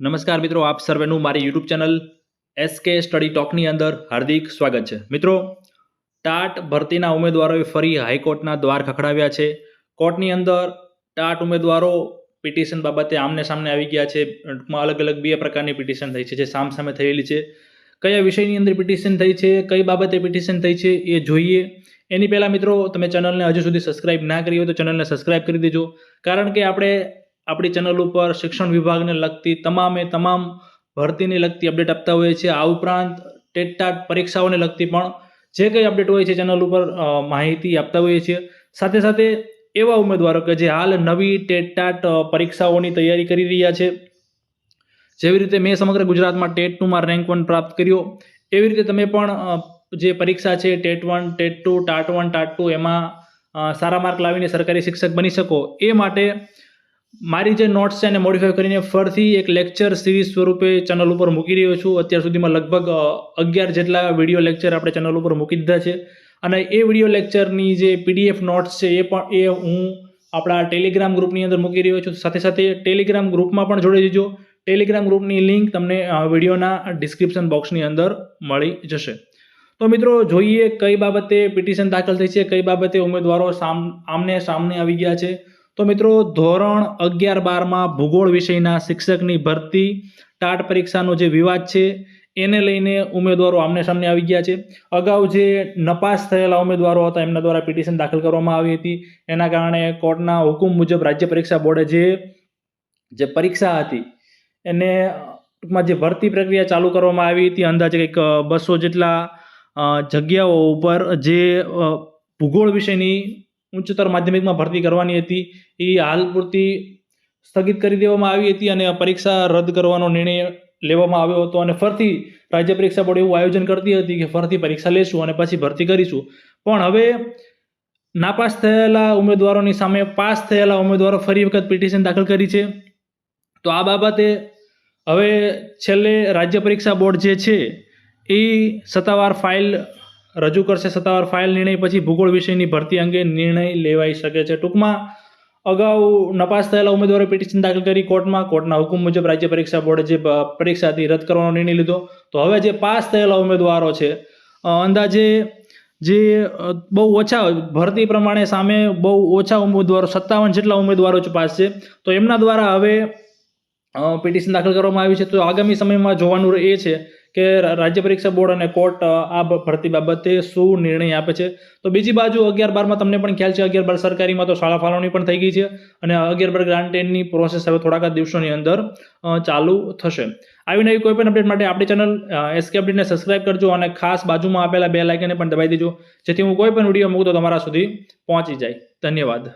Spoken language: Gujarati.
નમસ્કાર મિત્રો, આપ સર્વેનું મારી યુટ્યુબ ચેનલ એસકે સ્ટડી ટોકની અંદર હાર્દિક સ્વાગત છે. મિત્રો, ટાટ ભરતીના ઉમેદવારોએ ફરી હાઈકોર્ટના દ્વાર ખખડાવ્યા છે. કોર્ટની અંદર ટાટ ઉમેદવારો પિટિશન બાબતે આમને સામને આવી ગયા છે. ટૂંકમાં અલગ અલગ બે પ્રકારની પિટિશન થઈ છે, જે સામ સામે થયેલી છે. કયા વિષયની અંદર પિટિશન થઈ છે, કઈ બાબતે પિટિશન થઈ છે, એ જોઈએ. એની પહેલાં મિત્રો, તમે ચેનલને હજુ સુધી સબસ્ક્રાઇબ ના કરી હોય તો ચેનલને સબસ્ક્રાઇબ કરી દેજો. કારણ કે આપણે આપણી ચેનલ ઉપર શિક્ષણ વિભાગને લગતી તમામે તમામ ભરતીને લગતી અપડેટ આપતા હોઈએ છીએ. આ ઉપરાંત ટેટ ટાટ પરીક્ષાઓને લગતી પણ જે કંઈ અપડેટ હોય છે ચેનલ ઉપર માહિતી આપતા હોઈએ છીએ. સાથે સાથે એવા ઉમેદવારો કે જે હાલ નવી ટેટ ટાટ પરીક્ષાઓની તૈયારી કરી રહ્યા છે. જેવી રીતે મેં સમગ્ર ગુજરાતમાં ટેટ ટુમાં રેન્ક વન પ્રાપ્ત કર્યો. એવી રીતે તમે પણ જે પરીક્ષા છે TET one TET two TAT one TAT two એમાં સારા માર્ક લાવીને સરકારી શિક્ષક બની શકો. એ માટે મારી જે નોટ્સ છે એને મોડિફાઈ કરીને ફરીથી એક લેક્ચર સિરીઝ સ્વરૂપે ચેનલ ઉપર મૂકી રહ્યો છું. અત્યાર સુધીમાં લગભગ અગિયાર જેટલા વીડિયો લેક્ચર આપણે ચેનલ ઉપર મૂકી દીધા છે. અને એ વીડિયો લેક્ચરની જે પીડીએફ નોટ્સ છે એ પણ, એ હું આપણા ટેલિગ્રામ ગ્રુપની અંદર મૂકી રહ્યો છું. સાથે સાથે ટેલિગ્રામ ગ્રુપમાં પણ જોડી દીજો ટેલિગ્રામ ગ્રુપની લિંક તમને વિડીયોના ડિસ્ક્રિપ્શન બોક્સની અંદર મળી જશે. તો મિત્રો, જોઈએ કઈ બાબતે પિટિશન દાખલ થઈ છે, કઈ બાબતે ઉમેદવારો સામ, આમને સામને આવી ગયા છે. તો મિત્રો, ધોરણ અગિયાર બારમાં ભૂગોળ વિષયના શિક્ષકની ભરતી ટાટ પરીક્ષાનો જે વિવાદ છે, એને લઈને ઉમેદવારો આમને સામને આવી ગયા છે. અગાઉ જે નપાસ થયેલા ઉમેદવારો હતા, એમના દ્વારા પિટિશન દાખલ કરવામાં આવી હતી. એના કારણે કોર્ટના હુકુમ મુજબ રાજ્ય પરીક્ષા બોર્ડે જે જે પરીક્ષા હતી, એને ટૂંકમાં જે ભરતી પ્રક્રિયા ચાલુ કરવામાં આવી હતી, અંદાજે કંઈક બસો જેટલા જગ્યાઓ ઉપર જે ભૂગોળ વિષયની ઉચ્ચતર માધ્યમિકમાં ભરતી કરવાની હતી. એ હાલ પૂરતી સ્થગિત કરી દેવામાં આવી હતી અને પરીક્ષા રદ કરવાનો નિર્ણય લેવામાં આવ્યો હતો અને ફરીથી રાજ્ય પરીક્ષા બોર્ડ એવું આયોજન કરતી હતી કે ફરીથી પરીક્ષા લેશું અને પછી ભરતી કરીશું. પણ હવે નાપાસ થયેલા ઉમેદવારોની સામે પાસ થયેલા ઉમેદવારો ફરી વખત પિટિશન દાખલ કરી છે. તો આ બાબતે હવે છેલ્લે રાજ્ય પરીક્ષા બોર્ડ જે છે, એ સત્તાવાર ફાઇલ રજૂ કરશે સત્તાવાર ફાઇલ નિર્ણય પછી ભૂગોળ વિષયની ભરતી અંગે નિર્ણય લેવાઈ શકે છે. ટૂંકમાં, અગાઉ નપાસ થયેલા ઉમેદવારોએ પિટિશન દાખલ કરી, કોર્ટમાં, કોર્ટના હુકમ મુજબ રાજ્ય પરીક્ષા બોર્ડે જે પરીક્ષા હતી રદ કરવાનો નિર્ણય લીધો. તો હવે જે પાસ થયેલા ઉમેદવારો છે અંદાજે જે બહુ ઓછા ભરતી પ્રમાણે સામે બહુ ઓછા ઉમેદવારો, સત્તાવન જેટલા ઉમેદવારો જ પાસ છે. તો એમના દ્વારા હવે પિટિશન દાખલ કરવામાં આવી છે. તો આગામી સમયમાં જોવાનું એ છે કે રાજ્ય પરીક્ષા બોર્ડ અને કોર્ટ આ ભરતી બાબતે શું નિર્ણય આપે છે? તો બીજી બાજુ અગિયાર બારમાં તમને પણ ખ્યાલ છે, અગિયાર બાર સરકારીમાં તો શાળા ફાળવણી પણ થઈ ગઈ છે અને અગિયાર બાર ગ્રાન્ટેડની પ્રોસેસ હવે થોડાક દિવસોની અંદર ચાલુ થશે. આવી નવી કોઈ અપડેટ માટે આપણી ચેનલ એસકે અપડેટને સબસ્ક્રાઇબ કરજો અને ખાસ બાજુમાં આપેલા બે લાઇકને પણ દબાવી દેજો, જેથી હું કોઈ પણ વીડિયો મૂકું તો તમારા સુધી પહોંચી જાય. ધન્યવાદ.